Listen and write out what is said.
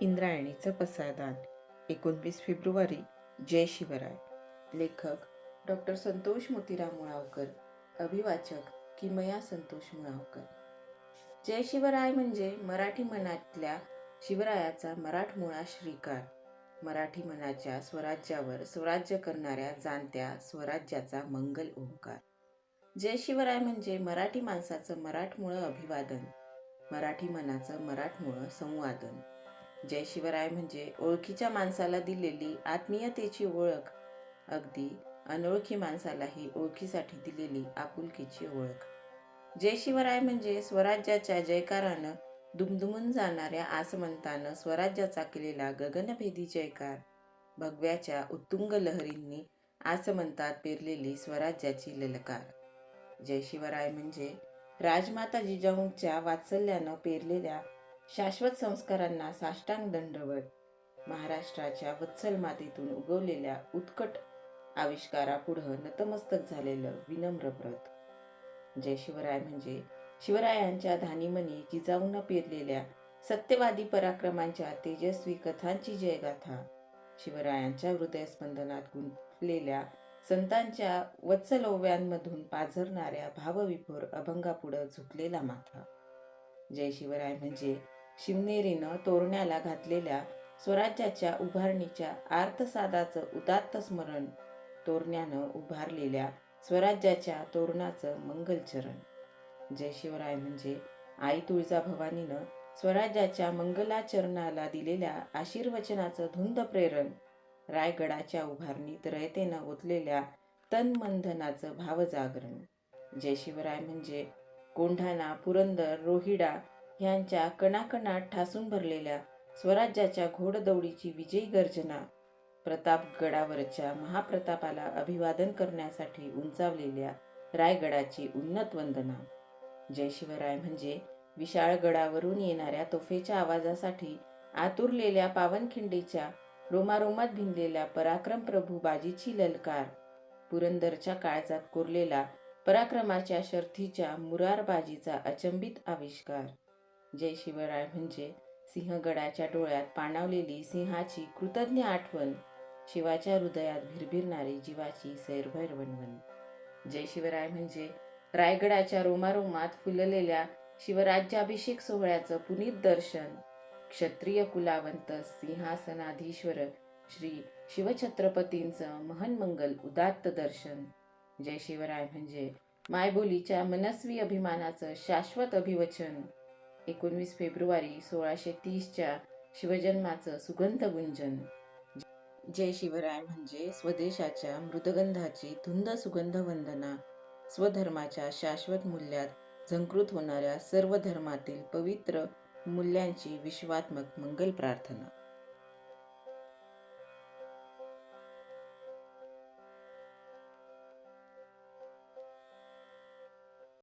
इंद्रायणीचं पसायदान. एकोणवीस फेब्रुवारी जय शिवराय. लेखक डॉक्टर संतोष मोतीराम मुळावकर. अभिवाचक किमया संतोष मुळावकर. जय शिवराय म्हणजे मराठी मनातल्या शिवरायाचा मराठमोळा श्रीकार. मराठी मनाच्या स्वराज्यावर स्वराज्य करणाऱ्या जाणत्या स्वराज्याचा मंगल ओंकार. जय शिवराय म्हणजे मराठी माणसाचं मराठमोळं अभिवादन. मराठी मनाचं मराठमोळं संवादन. जय शिवराय म्हणजे ओळखीच्या माणसाला दिलेली आत्मीयतेची ओळख. अगदी अनोळखी माणसालाही ओळखीसाठी दिलेली आपुलकीची ओळख. जय शिवराय म्हणजे स्वराज्याच्या जयकारानं दुमदुमून जाणाऱ्या आसमंतानं स्वराज्याचा केलेला गगनभेदी जयकार. भगव्याच्या उत्तुंग लहरींनी आसमंतात पेरलेली स्वराज्याची ललकार. जय शिवराय म्हणजे राजमाता जिजाऊंच्या वात्सल्यानं पेरलेल्या शाश्वत संस्कारांना साष्टांग दंडवत महाराष्ट्राच्या वत्सल मातीतून उगवलेल्या उत्कट आविष्कारापुढं नतमस्तक झालेलं विनम्र व्रत. जय शिवराय म्हणजे शिवरायांच्या धानीमनी जिजाऊंना पेरलेल्या सत्यवादी पराक्रमांच्या तेजस्वी कथांची जयगाथा शिवरायांच्या हृदयस्पंदनात गुंतलेल्या संतांच्या वत्सल ओव्यांमधून पाझरणाऱ्या भावविभोर अभंगापुढं झुकलेला माथा. जय शिवराय म्हणजे शिवनेरीनं तोरण्याला घातलेल्या स्वराज्याच्या उभारणीच्या आर्तसादाचं उदात्त स्मरण तोरण्यानं उभारलेल्या स्वराज्याच्या तोरणाचं मंगलचरण. जय शिवराय म्हणजे आई तुळजाभवानीनं स्वराज्याच्या मंगलाचरणाला दिलेल्या आशीर्वचनाचं धुंद प्रेरण रायगडाच्या उभारणीत रयतेनं ओतलेल्या तनमंधनाचं भावजागरण. जय शिवराय म्हणजे कोंढाणा पुरंदर रोहिडा ह्यांच्या कणाकणात ठासून भरलेल्या स्वराज्याच्या घोडदौडीची विजयी गर्जना. प्रतापगडावरच्या महाप्रतापाला अभिवादन करण्यासाठी उंचावलेल्या रायगडाची उन्नत वंदना. जय शिवराय म्हणजे विशाळ गडावरून येणाऱ्या तोफेच्या आवाजासाठी आतुरलेल्या पावनखिंडीच्या रोमारोमात भिनलेल्या पराक्रम प्रभू बाजीची ललकार. पुरंदरच्या काळजात कोरलेला पराक्रमाच्या शर्थीच्या मुरारबाजीचा अचंबित आविष्कार. जय शिवराय म्हणजे सिंहगडाच्या डोळ्यात पाणावलेली सिंहाची कृतज्ञ आठवण शिवाच्या हृदयात भिरभिरणारी जीवाची सैरभैर वणवण. जय शिवराय म्हणजे रायगडाच्या रोमारोमात फुललेल्या शिवराज्याभिषेक सोहळ्याचं पुनीत दर्शन. क्षत्रिय कुलावंत सिंहासनाधीश्वर श्री शिवछत्रपतींचं महनमंगल उदात्त दर्शन. जय शिवराय म्हणजे मायबोलीच्या मनस्वी अभिमानाचं शाश्वत अभिवचन. एकोणवीस फेब्रुवारी सोळाशे तीसच्या शिवजन्माचं सुगंध गुंजन जय शिवराय म्हणजे स्वदेशाच्या मृदगंधाची धुंद सुगंध वंदना स्वधर्माच्या शाश्वत मूल्यात झंकृत होणाऱ्या सर्व धर्मातील पवित्र मूल्यांची विश्वात्मक मंगल प्रार्थना.